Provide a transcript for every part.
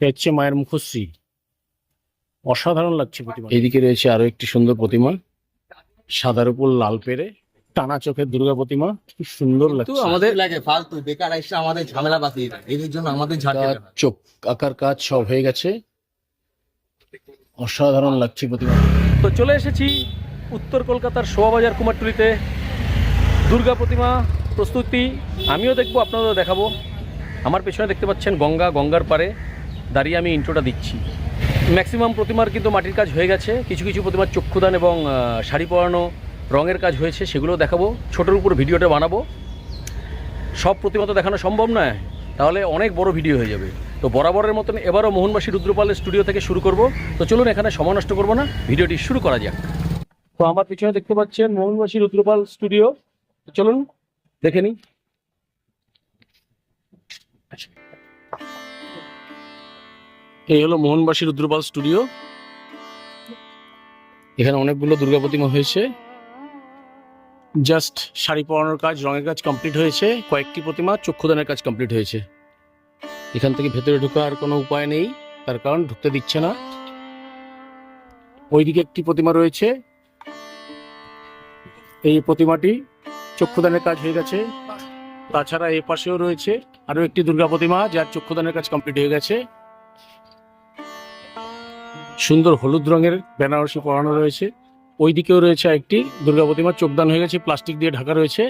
এটা হচ্ছে মায়ের মুখশ্রী। অসাধারণ লাগছে প্রতিমা। এদিকে রয়েছে আরও একটি সুন্দর প্রতিমা। সাদার উপর লাল পেরে টানা চোখের দুর্গা প্রতিমা। কি সুন্দর তো লাগছে। আমাদের লাগে ফালতু বেকার এসে আমাদের ঝামেলা দেয়। এদের জন্য আমাদের ঝাড় চোখ আকার কাজ সব হয়ে গেছে। অসাধারণ লাগছে প্রতিমা। তো চলে এসেছি উত্তর কলকাতার শোভাবাজার কুমারটুলিতে। দুর্গা প্রতিমা প্রস্তুতি। আমিও দেখব আপনাদেরও দেখাবো। আমার পেছনে দেখতে পাচ্ছেন গঙ্গা গঙ্গার পারে দাঁড়িয়ে আমি ইন্ট্রোটা দিচ্ছি। ম্যাক্সিমাম প্রতিমার কিন্তু মাটির কাজ হয়ে গেছে। কিছু কিছু প্রতিমার চক্ষুদান এবং শাড়ি পরানো রঙের কাজ হয়েছে সেগুলো দেখাবো। ছোটোর উপর ভিডিওটা বানাবো। সব প্রতিমা তো দেখানো সম্ভব নয়। তাহলে অনেক বড় ভিডিও হয়ে যাবে। তো বরাবরের মতন এবারও মোহনবাসী রুদ্রপালের স্টুডিও থেকে শুরু করব। তো চলুন, এখানে সময় নষ্ট করব না। ভিডিওটি শুরু করা যাক। তো আমার পিছনে দেখতে পাচ্ছেন মোহনবাসী রুদ্রপাল স্টুডিও চলুন, দেখে নিই। এই হলো মোহনবাসী রুদ্রপাল স্টুডিও। এখানে অনেকগুলো দুর্গা প্রতিমা হয়েছে। জাস্ট শাড়ি পরানোর কাজ, রঙের কাজ কমপ্লিট হয়েছে। কয়েকটি প্রতিমা, চক্ষুদানের কাজ কমপ্লিট হয়েছে। এখান থেকে ভেতরে ঢোকার কোনো উপায় নেই, তার কারণ ঢুকতে দিচ্ছে না। ওইদিকে একটি প্রতিমা রয়েছে। এই প্রতিমাটি চক্ষুদানের কাজ হয়ে গেছে। তাছাড়া এ পাশেও রয়েছে আরও একটি দুর্গা প্রতিমা, যার চক্ষুদানের কাজ কমপ্লিট হয়ে গেছে। সুন্দর হলুদ রঙের বেনারসি পরানো রয়েছে। ওই দিকেও রয়েছে একটি দুর্গা প্রতিমা চোখদান হয়ে গেছে, প্লাস্টিক দিয়ে ঢাকা রয়েছে।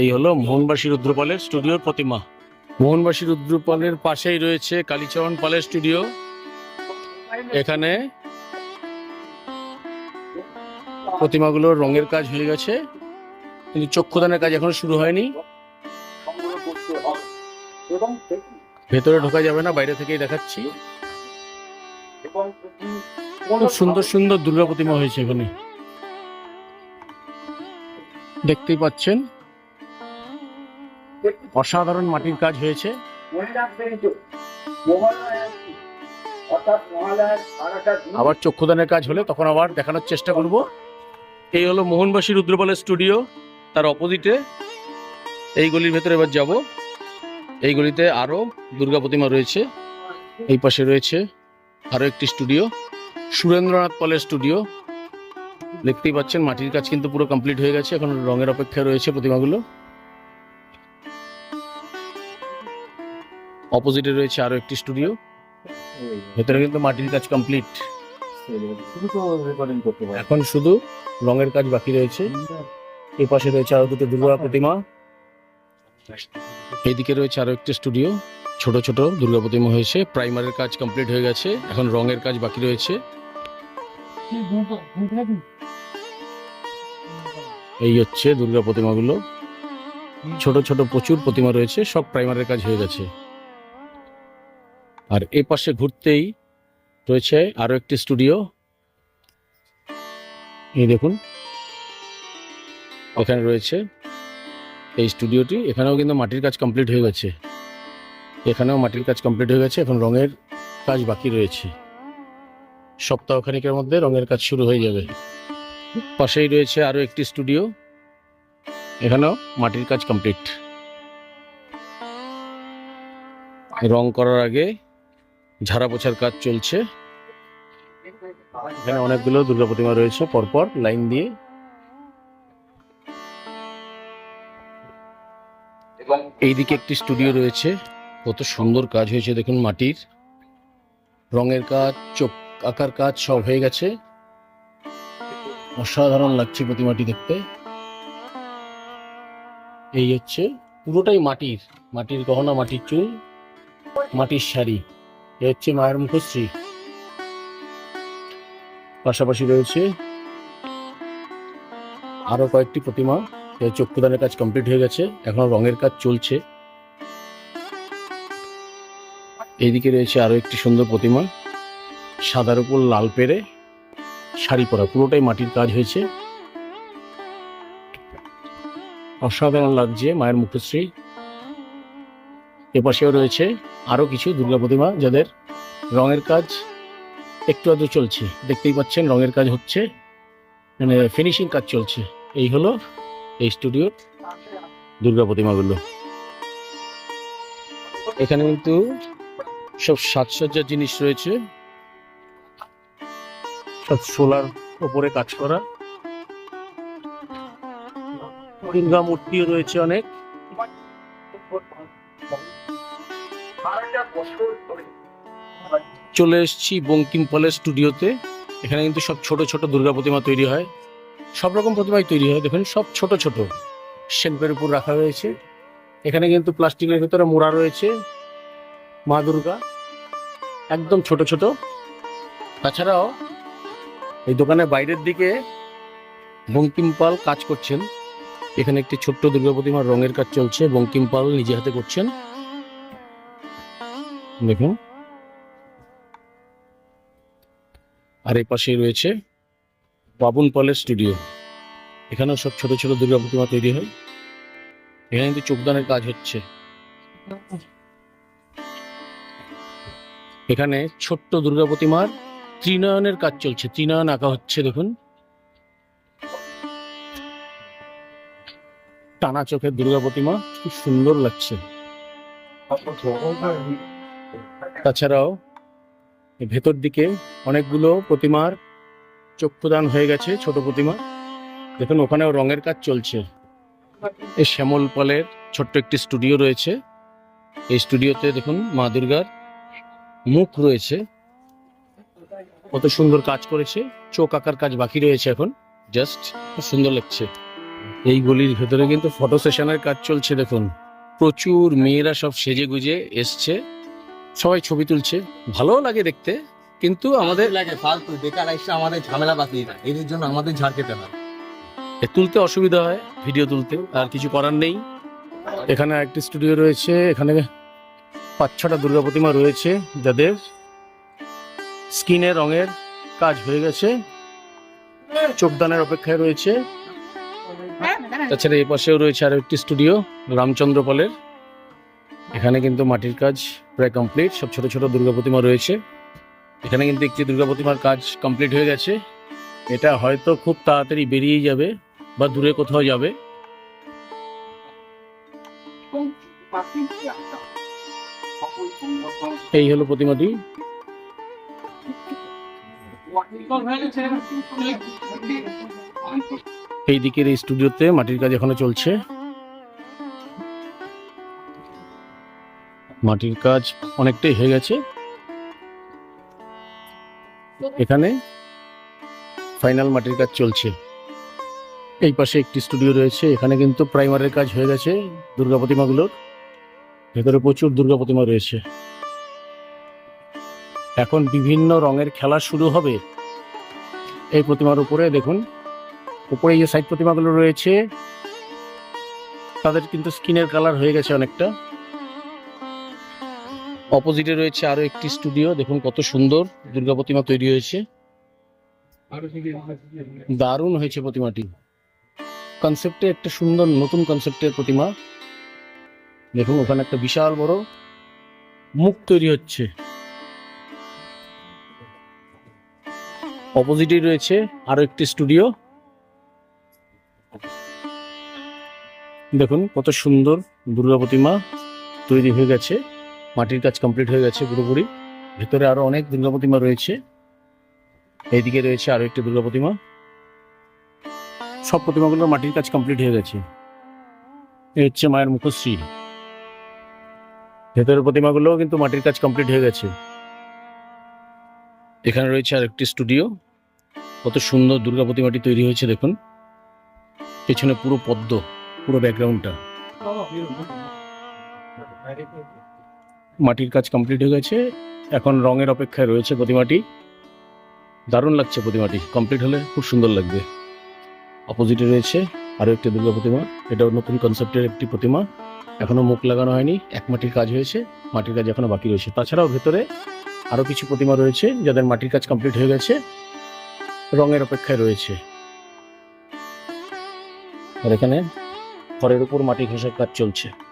এই হলো মোহনবাসী রুদ্রপালের স্টুডিওর প্রতিমা। মোহনবাসী রুদ্রপালের পাশেই রয়েছে কালীচরণ পালের স্টুডিও। এখানে প্রতিমাগুলোর রঙের কাজ হয়ে গেছে। কিন্তু চক্ষুদানের কাজ এখনও শুরু হয়নি। ভেতরে ঢোকা যাবে না বাইরে থেকেই দেখাচ্ছি। খুব সুন্দর সুন্দর দুর্গা প্রতিমা হয়েছে এখানে। দেখতেই পাচ্ছেন অসাধারণ মাটির কাজ হয়েছে। আবার চক্ষুদানের কাজ হলে তখন আবার দেখানোর চেষ্টা করব। এই হলো মোহনবাসী রুদ্রপালের স্টুডিও তার অপোজিটে। এই গলির ভেতরে এবার যাব। এই গলিতে আরও দুর্গা প্রতিমা রয়েছে। এই পাশে রয়েছে আরও একটি স্টুডিও, সুরেন্দ্রনাথ পালের স্টুডিও। দেখতেই পাচ্ছেন মাটির কাজ কিন্তু পুরো কমপ্লিট হয়ে গেছে, এখন রঙের অপেক্ষা রয়েছে প্রতিমাগুলো। অপোজিটে রয়েছে আরও একটি স্টুডিও, ভেতরে কিন্তু মাটির কাজ কমপ্লিট। এখন শুধু রঙের কাজ বাকি রয়েছে। এই পাশে রয়েছে আরও দুটো দুর্গা প্রতিমা। এইদিকে রয়েছে আরও একটি স্টুডিও। ছোট ছোট দুর্গা প্রতিমা হয়েছে। প্রাইমারের কাজ কমপ্লিট হয়ে গেছে। এখন রঙের কাজ বাকি রয়েছে। এই হচ্ছে দুর্গা প্রতিমাগুলো ছোট ছোট প্রচুর প্রতিমা রয়েছে। সব প্রাইমারের কাজ হয়ে গেছে। আর এ পাশে ঘুরতেই রয়েছে আরও একটি স্টুডিও। এই দেখুন। ওখানে রয়েছে এই স্টুডিওটি এখানেও কিন্তু মাটির কাজ কমপ্লিট হয়ে গেছে। এখানেও মাটির কাজ কমপ্লিট হয়ে গেছে, এখন রঙের কাজ বাকি রয়েছে। সপ্তাহখানিকের মধ্যে রঙের কাজ শুরু হয়ে যাবে। পাশেই রয়েছে আরও একটি স্টুডিও এখানেও মাটির কাজ কমপ্লিট রং করার আগে ঝাড়া পোছার কাজ চলছে। এখানে অনেকগুলো দুর্গা প্রতিমা রয়েছে, পরপর লাইন দিয়ে এইদিকে একটি স্টুডিও রয়েছে। কত সুন্দর কাজ হয়েছে দেখুন মাটির। রঙের কাজ, চোখ, আকার কাজ সব হয়ে গেছে। অসাধারণ লাগছে প্রতিমাটি দেখতে। এই হচ্ছে পুরোটাই মাটির। মাটির গহনা, মাটির চুল, মাটির শাড়ি। এ হচ্ছে মায়ের মুখশ্রী। পাশাপাশি রয়েছে আরও কয়েকটি প্রতিমা। চক্ষুদানের কাজ কমপ্লিট হয়ে গেছে। এখন রঙের কাজ চলছে। এইদিকে রয়েছে আরও একটি সুন্দর প্রতিমা। সাদার উপর লাল পেরে শাড়ি পরা, পুরোটাই মাটির কাজ হয়েছে। অসাধারণ লাগছে মায়ের মুখশ্রী। এপাশেও রয়েছে আরও কিছু দুর্গা প্রতিমা যাদের রঙের কাজ একটু আধটু চলছে। দেখতেই পাচ্ছেন রঙের কাজ হচ্ছে মানে ফিনিশিং কাজ চলছে। এই হলো এই স্টুডিওর দুর্গা প্রতিমাগুলো এখানে কিন্তু সব সাজসজ্জার জিনিস রয়েছে। সব সোলার ওপরে কাজ করা। দুর্গা মূর্তিও রয়েছে অনেক। চলে এসেছি বঙ্কিম পলের স্টুডিওতে। এখানে কিন্তু সব ছোট ছোট দুর্গা প্রতিমা তৈরি হয়। সব রকম প্রতিমাই তৈরি হয়। দেখুন, সব ছোট ছোট। শেল্ফের উপর রাখা রয়েছে। এখানে কিন্তু প্লাস্টিকের ভেতরে মোড়া রয়েছে। মা দুর্গা। একদম ছোট ছোট। তাছাড়াও এই দোকানের বাইরের দিকে বঙ্কিম পাল কাজ করছেন। এখানে একটি ছোট্ট দুর্গা প্রতিমার রঙের কাজ চলছে। বঙ্কিম পাল নিজে হাতে করছেন। দেখুন। আর এই পাশে রয়েছে বাবুন পলের স্টুডিও এখানেও সব ছোট ছোট দুর্গা প্রতিমা তৈরি হয়। এখানে কিন্তু চোখদানের কাজ হচ্ছে। এখানে ছোট্ট দুর্গা প্রতিমার ত্রিনয়নের কাজ চলছে। ত্রিনয়ন আঁকা হচ্ছে, দেখুন। টানা চোখের দুর্গা প্রতিমা খুব সুন্দর লাগছে। তাছাড়াও, ভেতর দিকে অনেকগুলো প্রতিমার চক্ষুদান হয়ে গেছে ছোট প্রতিমা। দেখুন, ওখানেও রঙের কাজ চলছে। এই শ্যামল পালের ছোট্ট একটি স্টুডিও রয়েছে। এই স্টুডিওতে দেখুন মা দুর্গার মুখ রয়েছে। কত সুন্দর কাজ করেছে। চোখ আঁকার কাজ বাকি রয়েছে এখন। জাস্ট খুব সুন্দর লাগছে। এই গলির ভেতরে কিন্তু ফটো সেশনের কাজ চলছে, দেখুন। প্রচুর মেয়েরা সব সেজে গুজে এসছে। সবাই ছবি তুলছে। ভালোও লাগে দেখতে। কিন্তু আমাদের লাগে ফালতু। বেকার এসে আমাদের ঝামেলা বাকি এদের জন্য আমাদের ঝাড় খেতে হয়। এ তুলতে অসুবিধা হয় ভিডিও তুলতে। আর কিছু করার নেই। এখানে একটি স্টুডিও রয়েছে এখানে পাঁচ ছটা দুর্গা প্রতিমা রয়েছে। যাদের স্কিনে রঙের কাজ হয়ে গেছে। চোখদানের অপেক্ষায় রয়েছে। তাছাড়া এই পাশেও রয়েছে আরও একটি স্টুডিও রামচন্দ্র পালের এখানে কিন্তু মাটির কাজ প্রায় কমপ্লিট। সব ছোট ছোট দুর্গা প্রতিমা রয়েছে। এখানে কিন্তু একটি দুর্গা প্রতিমার কাজ কমপ্লিট হয়ে গেছে। এটা হয়তো খুব তাড়াতাড়ি বেরিয়ে যাবে বা দূরে কোথাও যাবে। এই হলো প্রতিমাটি। এই দিকের এই স্টুডিওতে মাটির কাজ এখনও চলছে। মাটির কাজ অনেকটাই হয়ে গেছে। এখানে ফাইনাল মাটির কাজ চলছে। এই পাশে একটি স্টুডিও রয়েছে, এখানে কিন্তু প্রাইমারের কাজ হয়ে গেছে দুর্গা প্রতিমাগুলোর ভেতরে প্রচুর দুর্গা প্রতিমা রয়েছে। এখন বিভিন্ন রঙের খেলা শুরু হবে। এই প্রতিমার উপরে দেখুন, উপরে যে সাইড প্রতিমাগুলো রয়েছে, তাদের কিন্তু স্কিনের কালার হয়ে গেছে অনেকটা। অপোজিটে রয়েছে আরও একটি স্টুডিও, দেখুন কত সুন্দর দুর্গা প্রতিমা তৈরি হয়েছে। দারুণ হয়েছে প্রতিমাটি। কনসেপ্টে একটা সুন্দর নতুন কনসেপ্টের প্রতিমা। দেখুন, ওখানে একটা বিশাল বড় মুখ তৈরি হচ্ছে। অপোজিটে রয়েছে আরও একটি স্টুডিও। দেখুন, কত সুন্দর দুর্গা প্রতিমা তৈরি হয়ে গেছে। মাটির কাজ কমপ্লিট হয়ে গেছে পুরোপুরি। ভেতরে আরও অনেক দুর্গা প্রতিমা রয়েছে। এইদিকে রয়েছে আরও একটি দুর্গা প্রতিমা। সব প্রতিমাগুলো মাটির কাজ কমপ্লিট হয়ে গেছে। এই হচ্ছে মায়ের মুখশ্রী। ভেতরের প্রতিমাগুলোও কিন্তু মাটির কাজ কমপ্লিট হয়ে গেছে। এখানে রয়েছে আর একটি স্টুডিও কত সুন্দর দুর্গা প্রতিমাটি তৈরি হয়েছে, দেখুন। পেছনে পুরো পদ্ম, পুরো ব্যাকগ্রাউন্ডটা মাটির কাজ কমপ্লিট হয়ে গেছে। এখন রঙের অপেক্ষায় রয়েছে প্রতিমাটি। দারুণ লাগছে প্রতিমাটি। কমপ্লিট হলে খুব সুন্দর লাগবে। অপোজিটে রয়েছে আরও একটি দুর্গা প্রতিমা। এটাও নতুন কনসেপ্টের একটি প্রতিমা। এখনও মুখ লাগানো হয়নি। এক মাটির কাজ হয়েছে। মাটির কাজ এখনও বাকি রয়েছে। তাছাড়াও ভেতরে আরও কিছু প্রতিমা রয়েছে যাদের মাটির কাজ কমপ্লিট হয়ে গেছে। রঙের অপেক্ষায় রয়েছে। আর এখানে ঘরের উপর মাটি ঘষার কাজ চলছে।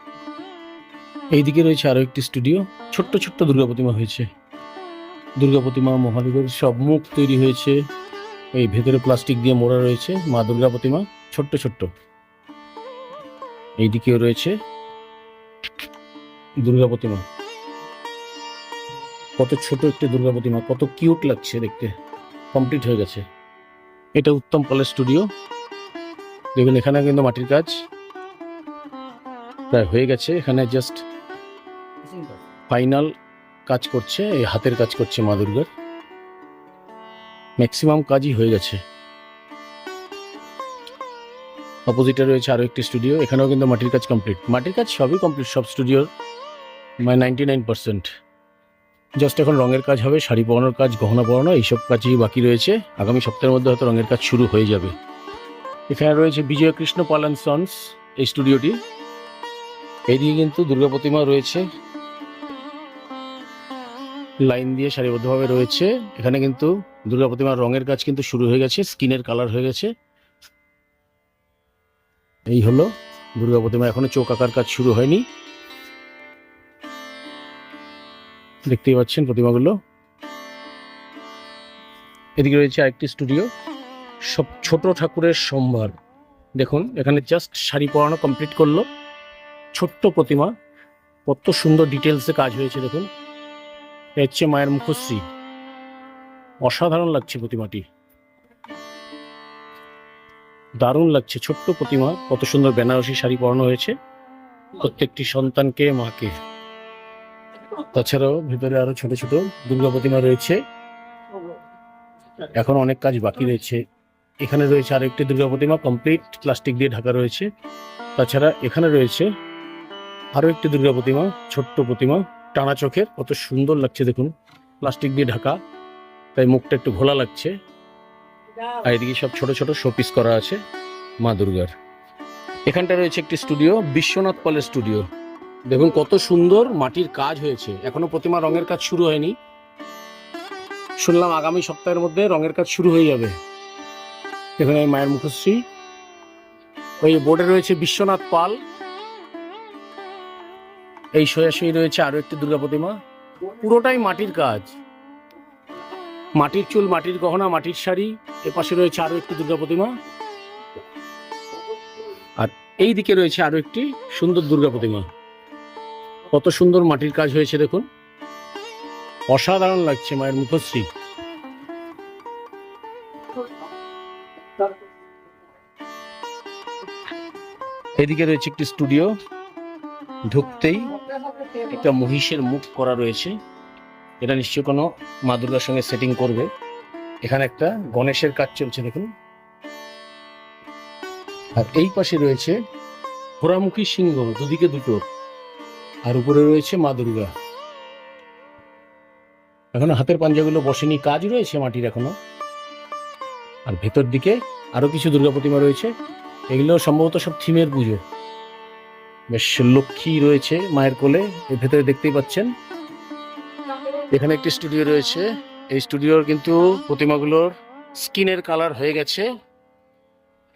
এইদিকে রয়েছে আরও একটি স্টুডিও। ছোট্ট ছোট্ট দুর্গা প্রতিমা হয়েছে। দুর্গা প্রতিমা মহাদেবের সব মুখ তৈরি হয়েছে। এই ভেতরে প্লাস্টিক দিয়ে মোড়া রয়েছে মা দুর্গা প্রতিমা, ছোট্ট ছোট্ট। এইদিকেও রয়েছে দুর্গা প্রতিমা। কত ছোট একটি দুর্গা প্রতিমা, কত কিউট লাগছে দেখতে। কমপ্লিট হয়ে গেছে। এটা উত্তম পালের স্টুডিও। দেখুন, এখানে কিন্তু মাটির কাজ। প্রায় হয়ে গেছে। এখানে জাস্ট ফাইনাল কাজ করছে, এই হাতের কাজ করছে মা দুর্গার। ম্যাক্সিমাম কাজই হয়ে গেছে। অপোজিটে রয়েছে আরও একটি স্টুডিও এখানেও কিন্তু মাটির কাজ কমপ্লিট মাটির কাজ সবই কমপ্লিট সব স্টুডিওর মানে নাইনটি নাইন পার্সেন্ট জাস্ট এখন রঙের কাজ হবে, শাড়ি পরানোর কাজ, গহনা পরানো, এইসব কাজই বাকি রয়েছে। আগামী সপ্তাহের মধ্যে হয়তো রঙের কাজ শুরু হয়ে যাবে। এখানে রয়েছে বিজয় কৃষ্ণ পাল অ্যান্ড সন্স এই স্টুডিওটি এইদিকে কিন্তু দুর্গা প্রতিমা রয়েছে। লাইন দিয়ে সারিবদ্ধভাবে রয়েছে। এখানে কিন্তু দুর্গা প্রতিমার রঙের কাজ কিন্তু শুরু হয়ে গেছে, স্কিনের কালার হয়ে গেছে। এই হলো দুর্গা প্রতিমা, এখনও চোখ আঁকার কাজ শুরু হয়নি। দেখতেই পাচ্ছেন প্রতিমাগুলো। এদিকে রয়েছে আরেকটি স্টুডিও, সব ছোট ঠাকুরের সম্ভার। দেখুন, এখানে জাস্ট শাড়ি পরানো কমপ্লিট করল। ছোট্ট প্রতিমা, কত সুন্দর ডিটেলসে কাজ হয়েছে, দেখুন। এটা হচ্ছে মায়ের মুখশ্রী। অসাধারণ লাগছে প্রতিমাটি। দারুণ লাগছে ছোট্ট প্রতিমা। কত সুন্দর বেনারসি শাড়ি পরানো হয়েছে। প্রত্যেকটি সন্তানকে, মাকে। তাছাড়াও ভিতরে আরও ছোট ছোট দুর্গা প্রতিমা রয়েছে। এখন অনেক কাজ বাকি রয়েছে। এখানে রয়েছে আরও একটি দুর্গা প্রতিমা, কমপ্লিট প্লাস্টিক দিয়ে ঢাকা রয়েছে। তাছাড়া এখানে রয়েছে আরও একটি দুর্গা প্রতিমা, ছোট্ট প্রতিমা। টানা চোখের, কত সুন্দর লাগছে দেখুন। প্লাস্টিক দিয়ে ঢাকা, তাই মুখটা একটু ঘোলা লাগছে। আর এদিকে সব ছোট ছোট শোপিস করা আছে মা দুর্গার। এখানটা রয়েছে একটি স্টুডিও, বিশ্বনাথ পলের স্টুডিও। দেখুন কত সুন্দর মাটির কাজ হয়েছে। এখনও প্রতিমা রঙের কাজ শুরু হয়নি। শুনলাম আগামী সপ্তাহের মধ্যে রঙের কাজ শুরু হয়ে যাবে। এখানে মায়ের মুখশ্রী। ওই বোর্ডে রয়েছে বিশ্বনাথ পাল। এই সোয়াশই রয়েছে আরও একটি দুর্গা প্রতিমা। পুরোটাই মাটির কাজ। মাটির চুল, মাটির গহনা, মাটির শাড়ি, এ পাশে রয়েছে আরও একটি দুর্গা প্রতিমা। আর এই দিকে রয়েছে আরও একটি সুন্দর দুর্গা প্রতিমা। কত সুন্দর মাটির কাজ হয়েছে দেখুন। অসাধারণ লাগছে মায়ের মুখশ্রী। এদিকে রয়েছে একটি স্টুডিও। ঢুকতেই একটা মহিষের মুখ করা রয়েছে। এটা নিশ্চয় কোনো মা দুর্গার সঙ্গে সেটিং করবে। এখানে একটা গণেশের কাজ চলছে, দেখুন। আর এই পাশে রয়েছে ঘোড়ামুখী সিংহ, দুদিকে দুটো। আর উপরে রয়েছে মা দুর্গা। এখনও হাতের পাঞ্জাগুলো বসেনি, কাজ রয়েছে মাটির এখনও। আর ভেতর দিকে আরও কিছু দুর্গা প্রতিমা রয়েছে। এগুলো সম্ভবত সব থিমের পুজো। বেশ লক্ষ্মী রয়েছে মায়ের কোলে, এর ভেতরে দেখতেই পাচ্ছেন। এখানে একটি স্টুডিও রয়েছে। এই স্টুডিওর কিন্তু প্রতিমাগুলোর স্কিনের কালার হয়ে গেছে।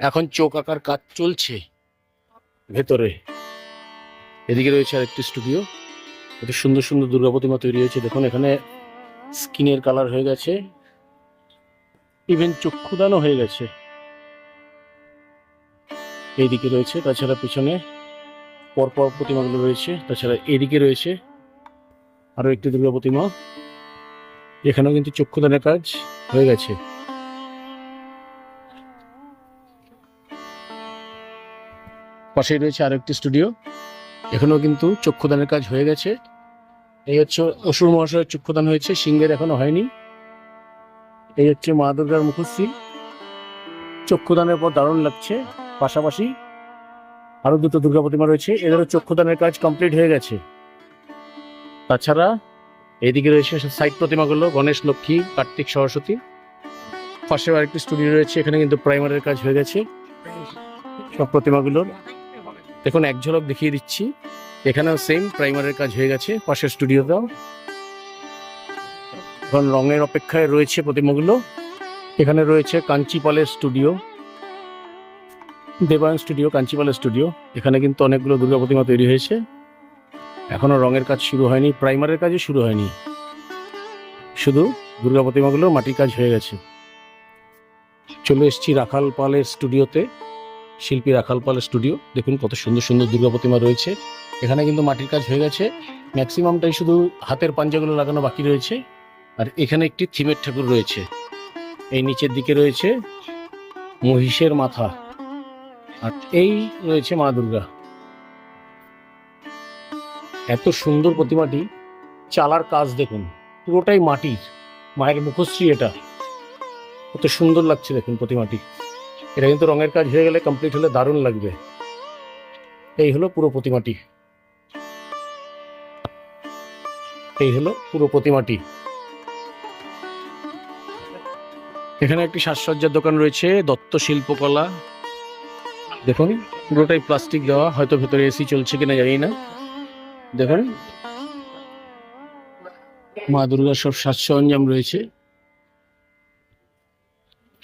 এখন চোখ আঁকার কাজ চলছে ভেতরে। এদিকে রয়েছে আরেকটি স্টুডিও কত সুন্দর সুন্দর দুর্গা প্রতিমা তৈরি হয়েছে। দেখুন, এখানে স্কিনের কালার হয়ে গেছে। ইভেন চক্ষুদানও হয়ে গেছে। এইদিকে রয়েছে, তাছাড়া পিছনে পরপর প্রতিমাগুলো রয়েছে, তাছাড়া এদিকে রয়েছে আরও একটি দুর্গা প্রতিমা। এখানেও কিন্তু চক্ষুদানের কাজ হয়ে গেছে। পাশেই রয়েছে আরও একটি স্টুডিও। এখানেও কিন্তু চক্ষুদানের কাজ হয়ে গেছে। এই হচ্ছে অসুর মহাশয়ের চক্ষুদান হয়েছে, সিংহের এখনও হয়নি। এই হচ্ছে মা দুর্গার মুখশ্রী। চক্ষুদানের পর দারুণ লাগছে, পাশাপাশি আরও দুটো দুর্গা প্রতিমা রয়েছে। এদেরও চক্ষুদানের কাজ কমপ্লিট হয়ে গেছে। তাছাড়া এদিকে রয়েছে সাইড প্রতিমাগুলো, গণেশ, লক্ষ্মী, কার্তিক, সরস্বতী। পাশে আরেকটি স্টুডিও রয়েছে, এখানে কিন্তু প্রাইমারের কাজ হয়ে গেছে। সব প্রতিমাগুলোর। দেখুন, এক ঝলক দেখিয়ে দিচ্ছি। এখানেও সেম প্রাইমারের কাজ হয়ে গেছে পাশের স্টুডিওটাও এখন রঙের অপেক্ষায় রয়েছে প্রতিমাগুলো। এখানে রয়েছে কাঞ্চিপালের স্টুডিও দেবায়ন স্টুডিও কাঞ্চিপালের স্টুডিও, এখানে কিন্তু অনেকগুলো দুর্গা প্রতিমা তৈরি হয়েছে। এখনও রঙের কাজ শুরু হয়নি, প্রাইমারের কাজও শুরু হয়নি। শুধু দুর্গা প্রতিমাগুলোর মাটির কাজ হয়ে গেছে। চলে এসেছি রাখাল পালের স্টুডিওতে, শিল্পী রাখাল পাল স্টুডিও। দেখুন কত সুন্দর সুন্দর দুর্গা প্রতিমা রয়েছে। এখানে কিন্তু মাটির কাজ হয়ে গেছে। ম্যাক্সিমামটাই শুধু হাতের পাঞ্জাগুলো লাগানো বাকি রয়েছে। আর এখানে একটি থিমের ঠাকুর রয়েছে। এই নিচের দিকে রয়েছে মহিষের মাথা। আর এই রয়েছে মা দুর্গা। এত সুন্দর প্রতিমাটি চালার কাজ দেখুন, পুরোটাই মাটির, মায়ের মুখশ্রী এটা। কত সুন্দর লাগছে দেখুন প্রতিমাটি। এটা কিন্তু রঙের কাজ হয়ে গেলে কমপ্লিট হলে দারুণ লাগবে। এই হলো পুরো প্রতিমাটি। এই হলো পুরো প্রতিমাটি। এখানে একটি সাজসজ্জার দোকান রয়েছে, দত্ত শিল্পকলা। দেখুন। পুরোটাই প্লাস্টিক দেওয়া, হয়তো ভেতরে এসি চলছে কিনা জানি না। দেখুন। মা দুর্গার সব সাজ সরঞ্জাম রয়েছে।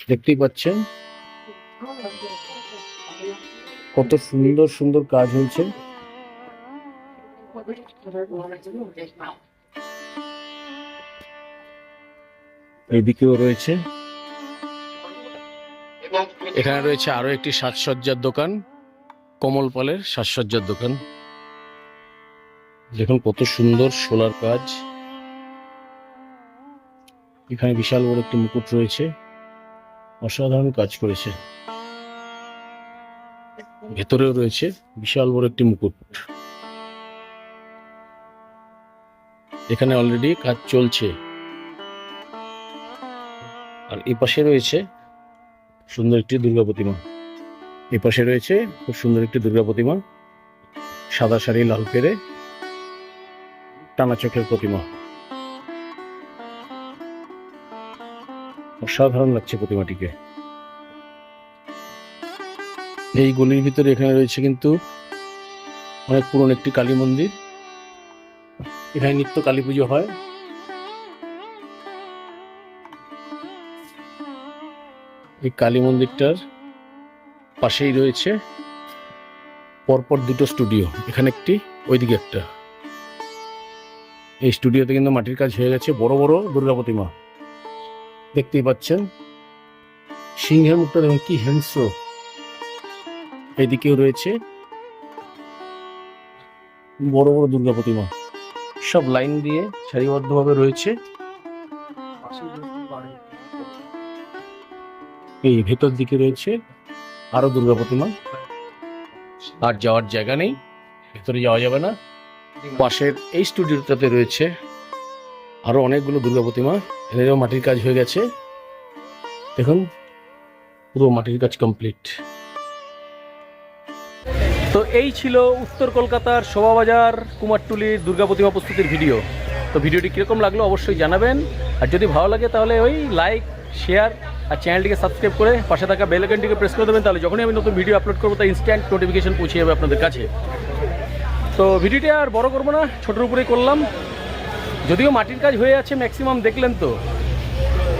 দেখতেই পাচ্ছেন। কত সুন্দর সুন্দর কাজ হয়েছে। এইদিকেও রয়েছে। এখানে রয়েছে আরও একটি সাজসজ্জার দোকান, কমল পালের সাজসজ্জার দোকান। দেখুন কত সুন্দর সোলার কাজ। এখানে বিশাল বড় একটি মুকুট রয়েছে, অসাধারণ কাজ করেছে। ভেতরেও রয়েছে বিশাল বড় একটি মুকুট। এখানে অলরেডি কাজ চলছে। আর এই পাশে রয়েছে সুন্দর একটি দুর্গা প্রতিমা। এই পাশে রয়েছে খুব সুন্দর একটি দুর্গা প্রতিমা। সাদা শাড়ি, লাল পেরে, টানা চোখের প্রতিমা। অসাধারণ লাগছে প্রতিমাটিকে। এই গলির ভিতরে এখানে রয়েছে কিন্তু অনেক পুরনো একটি কালী মন্দির। এখানে নিত্য কালী পুজো হয়। এই কালী মন্দিরটার পাশেই রয়েছে পরপর দুটো স্টুডিও। এখানে একটি, ওইদিকে একটা। এই স্টুডিওতে কিন্তু মাটির কাজ হয়ে গেছে। বড় বড় দুর্গা প্রতিমা দেখতেই পাচ্ছেন। সিংহের মুখটা দেখুন, কি হিংস্র এদিকেও রয়েছে বড় বড় দুর্গা প্রতিমা সব লাইন দিয়ে সারিবদ্ধভাবে রয়েছে। এই ভেতর দিকে রয়েছে আরও দুর্গা প্রতিমা। আর যাওয়ার জায়গা নেই, ভেতরে যাওয়া যাবে না। পাশের এই স্টুডিওটাতে রয়েছে আরও অনেকগুলো দুর্গা প্রতিমা। এদেরও মাটির কাজ হয়ে গেছে। দেখুন, পুরো মাটির কাজ কমপ্লিট তো এই ছিল উত্তর কলকাতার শোভাবাজার কুমারটুলির দুর্গা প্রতিমা প্রস্তুতির ভিডিও। তো ভিডিওটি কীরকম লাগল অবশ্যই জানাবেন। আর যদি ভালো লাগে তাহলে ওই লাইক শেয়ার আর চ্যানেলটিকে সাবস্ক্রাইব করে পাশে থাকা বেল প্রেস করে দেবেন, তাহলে যখনই আমি নতুন ভিডিও আপলোড করব তাই ইনস্ট্যান্ট নোটিফিকেশন পৌঁছে যাবে আপনাদের কাছে। তো ভিডিওটি আর বড় করব না, ছোটোর উপরেই করলাম। যদিও মাটির কাজ হয়ে আছে ম্যাক্সিমাম দেখলেন তো।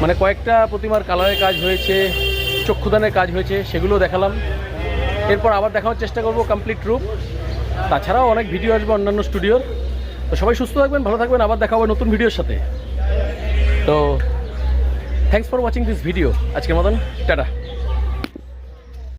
মানে কয়েকটা প্রতিমার কালারের কাজ হয়েছে, চক্ষুদানের কাজ হয়েছে সেগুলো দেখালাম। এরপর আবার দেখানোর চেষ্টা করব কমপ্লিট রূপ। তাছাড়াও অনেক ভিডিও আসবে অন্যান্য স্টুডিওর তো সবাই সুস্থ থাকবেন, ভালো থাকবেন, আবার দেখা হবে নতুন ভিডিওর সাথে। তো thanks for watching this video আজকের মতন টাটা